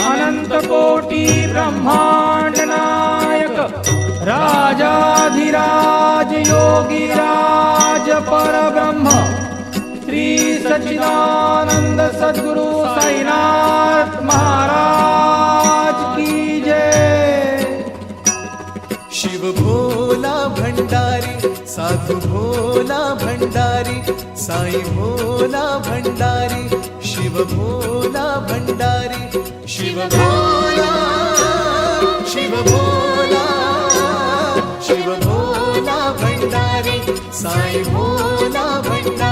अनन्तकोटि ब्रह्माण्डनायक राजाधिराज योगिराज परब्रह्म श्रीसचिना शिव भोला भंडारी साधु भोला भंडारी साई भोला भंडारी शिव भोला भंडारी शिव भोला शिव भोला शिव भोला भंडारी साई भोला भंडारी.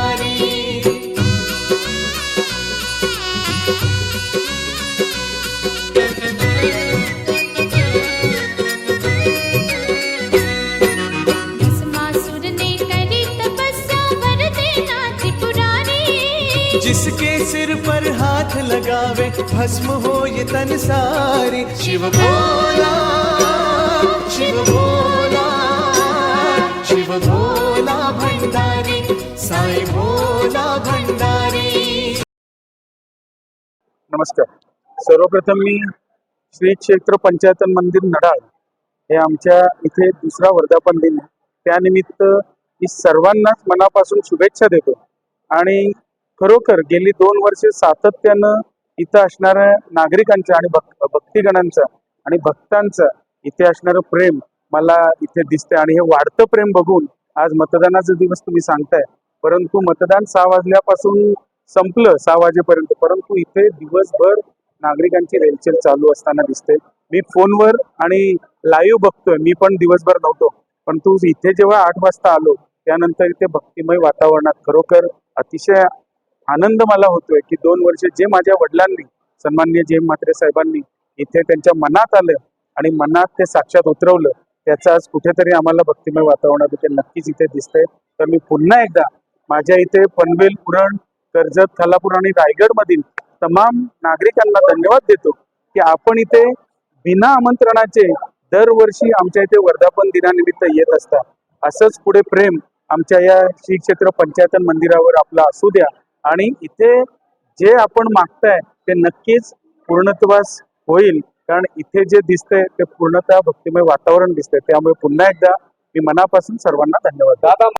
जिसके सिर पर हाथ लगावे भस्म हो ये तन सारी। शिव भोला शिव भोला शिव भोला भंडारी साई भोला भंडारी। नमस्कार। सर्वप्रथम मी श्री क्षेत्र पंचायतन मंदिर नडाळ हे आमच्या इथे दुसरा वर्धापन दिन आहे. त्यानिमित्त मी सर्वांनाच मनापासून शुभेच्छा देतो. आणि खरोखर गेली दोन वर्षे सातत्यानं इथं असणाऱ्या नागरिकांचं आणि भक् भक्तिगणांचं आणि भक्तांचं इथे असणारं प्रेम मला इथे दिसतंय. आणि हे वाढतं प्रेम बघून आज मतदानाचा दिवस तुम्ही सांगताय. परंतु मतदान सहा वाजल्यापासून संपलं सहा वाजेपर्यंत. परंतु इथे दिवसभर नागरिकांची रेलचेल चालू असताना दिसते मी फोनवर आणि लाईव्ह बघतोय. मी पण दिवसभर नव्हतो. पण तू इथे जेव्हा आठ वाजता आलो त्यानंतर इथे भक्तिमय वातावरणात खरोखर अतिशय आनंद मला होतोय की दोन वर्ष जे माझ्या वडिलांनी सन्मान्य जे म्हात्रे साहेबांनी इथे त्यांच्या मनात आलं आणि मनात ते साक्षात उतरवलं त्याचं आज कुठेतरी आम्हाला भक्तिमय वातावरणात इथे नक्कीच इथे दिसतंय. तर मी पुन्हा एकदा माझ्या इथे पनवेल पुरण कर्जत खालापूर आणि रायगड मधील तमाम नागरिकांना धन्यवाद देतो की आपण इथे बिना आमंत्रणाचे दरवर्षी आमच्या इथे वर्धापन दिनानिमित्त येत असतात असंच पुढे प्रेम आमच्या या श्री क्षेत्र पंचायतन मंदिरावर आपलं असू द्या. आणि इथे जे आपण मागताय ते नक्कीच पूर्णत्वास होईल. कारण इथे जे दिसतंय ते पूर्णतः भक्तिमय वातावरण दिसतंय. त्यामुळे पुन्हा एकदा मी मनापासून सर्वांना धन्यवाद दादा